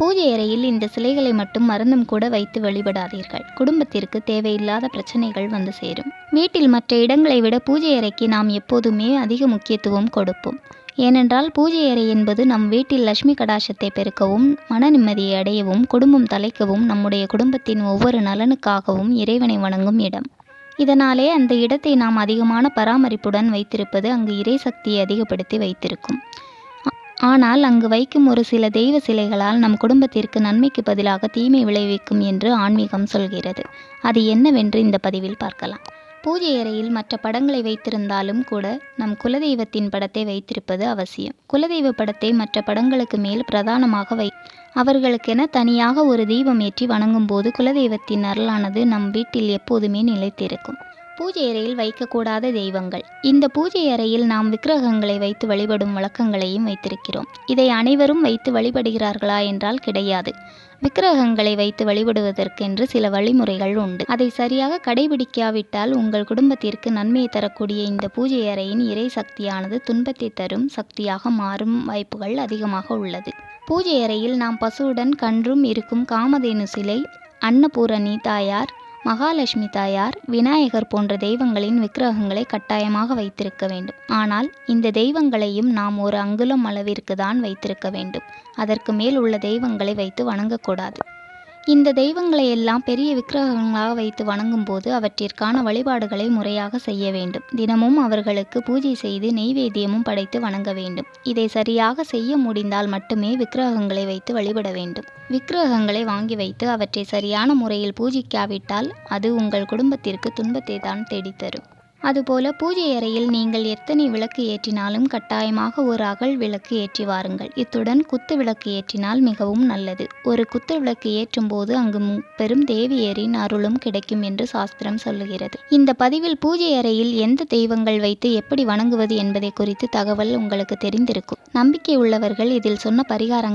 பூஜை அறையில் இந்த சிலைகளை மட்டும் மருந்தும் கூட வைத்து வழிபடாதீர்கள். குடும்பத்திற்கு தேவையில்லாத பிரச்சனைகள் வந்து சேரும். வீட்டில் மற்ற இடங்களை விட பூஜை அறைக்கு நாம் எப்போதுமே அதிக முக்கியத்துவம் கொடுப்போம். ஏனென்றால் பூஜை அறை என்பது நம் வீட்டில் லட்சுமி கடாசத்தை பெருக்கவும் மன நிம்மதியை அடையவும் குடும்பம் தலைக்கவும் நம்முடைய குடும்பத்தின் ஒவ்வொரு நலனுக்காகவும் இறைவனை வணங்கும் இடம். இதனாலே அந்த இடத்தை நாம் அதிகமான பராமரிப்புடன் வைத்திருப்பது அங்கு இறை சக்தியை அதிகப்படுத்தி வைத்திருக்கும். ஆனால் அங்கு வைக்கும் ஒரு சில தெய்வ சிலைகளால் நம் குடும்பத்திற்கு நன்மைக்கு பதிலாக தீமை விளைவிக்கும் என்று ஆன்மீகம் சொல்கிறது. அது என்னவென்று இந்த பதிவில் பார்க்கலாம். பூஜை அறையில் மற்ற படங்களை வைத்திருந்தாலும் கூட நம் குலதெய்வத்தின் படத்தை வைத்திருப்பது அவசியம். குலதெய்வ படத்தை மற்ற படங்களுக்கு மேல் பிரதானமாக வை. அவர்களுக்கென தனியாக ஒரு தீபம் ஏற்றி வணங்கும் போது குலதெய்வத்தின் அருளானது நம் வீட்டில் எப்போதுமே நிலைத்திருக்கும். பூஜை அறையில் வைக்கக்கூடாத தெய்வங்கள். இந்த பூஜை அறையில் நாம் விக்கிரகங்களை வைத்து வழிபடும் வழக்கங்களையும் வைத்திருக்கிறோம். இதை அனைவரும் வைத்து வழிபடுகிறார்களா என்றால் கிடையாது. விக்கிரகங்களை வைத்து வழிபடுவதற்கென்று சில வழிமுறைகள் உண்டு. அதை சரியாக கடைபிடிக்காவிட்டால் உங்கள் குடும்பத்திற்கு நன்மையை தரக்கூடிய இந்த பூஜை அறையின் இறை சக்தியானது துன்பத்தை தரும் சக்தியாக மாறும் வாய்ப்புகள் அதிகமாக உள்ளது. பூஜை அறையில் நாம் பசுவுடன் கன்றும் இருக்கும் காமதேனு சிலை அன்னபூரணி தாயார் மகாலட்சுமி தாயார் விநாயகர் போன்ற தெய்வங்களின் விக்கிரகங்களை கட்டாயமாக வைத்திருக்க வேண்டும். ஆனால் இந்த தெய்வங்களையும் நாம் ஒரு அங்குலம் அளவிற்கு தான் வைத்திருக்க வேண்டும். அதற்கு மேல் உள்ள தெய்வங்களை வைத்து வணங்கக்கூடாது. இந்த தெய்வங்களை எல்லாம் பெரிய விக்கிரகங்களாக வைத்து வணங்கும் போது அவற்றிற்கான வழிபாடுகளை முறையாக செய்ய வேண்டும். தினமும் அவர்களுக்கு பூஜை செய்து நெய்வேத்தியமும் படைத்து வணங்க வேண்டும். இதை சரியாக செய்ய முடிந்தால் மட்டுமே விக்கிரகங்களை வைத்து வழிபட வேண்டும். விக்கிரகங்களை வாங்கி வைத்து அவற்றை சரியான முறையில் பூஜிக்காவிட்டால் அது உங்கள் குடும்பத்திற்கு துன்பத்தை தான் தேடித்தரும். அதுபோல பூஜை அறையில் நீங்கள் எத்தனை விளக்கு ஏற்றினாலும் கட்டாயமாக ஒரு அகல் விளக்கு ஏற்றி வாருங்கள். இத்துடன் குத்து விளக்கு ஏற்றினால் மிகவும் நல்லது. ஒரு குத்து விளக்கு ஏற்றும் போது அங்கு மு- பெரும் தேவியரின் அருளும் கிடைக்கும் என்று சாஸ்திரம் சொல்லுகிறது. இந்த பதிவில் பூஜை அறையில் எந்த தெய்வங்கள் வைத்து எப்படி வணங்குவது என்பதை குறித்து தகவல் உங்களுக்கு தெரிந்திருக்கும். நம்பிக்கை உள்ளவர்கள் இதில் சொன்ன பரிகாரங்கள்